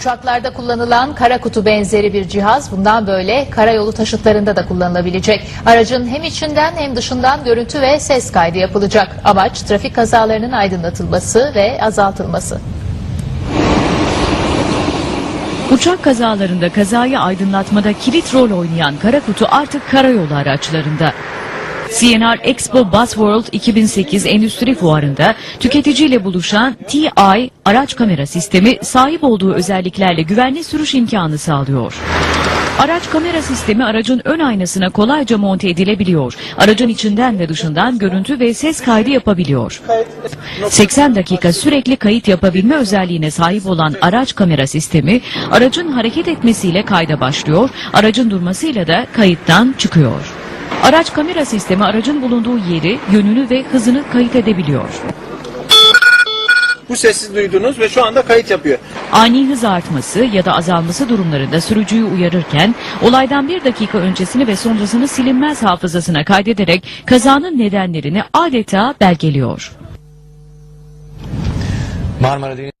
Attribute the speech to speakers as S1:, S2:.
S1: Uçaklarda kullanılan kara kutu benzeri bir cihaz bundan böyle karayolu taşıtlarında da kullanılabilecek. Aracın hem içinden hem dışından görüntü ve ses kaydı yapılacak. Amaç trafik kazalarının aydınlatılması ve azaltılması.
S2: Uçak kazalarında kazayı aydınlatmada kilit rol oynayan kara kutu artık karayolu araçlarında. CNR Expo Buzzworld 2008 Endüstri Fuarı'nda tüketiciyle buluşan TI araç kamera sistemi sahip olduğu özelliklerle güvenli sürüş imkanı sağlıyor. Araç kamera sistemi aracın ön aynasına kolayca monte edilebiliyor. Aracın içinden ve dışından görüntü ve ses kaydı yapabiliyor. 80 dakika sürekli kayıt yapabilme özelliğine sahip olan araç kamera sistemi aracın hareket etmesiyle kayda başlıyor, aracın durmasıyla da kayıttan çıkıyor. Araç kamera sistemi aracın bulunduğu yeri, yönünü ve hızını kayıt edebiliyor.
S3: Bu sesi duydunuz ve şu anda kayıt yapıyor.
S2: Ani hız artması ya da azalması durumlarında sürücüyü uyarırken olaydan bir dakika öncesini ve sonrasını silinmez hafızasına kaydederek kazanın nedenlerini adeta belgeliyor.
S4: Marmara Deniz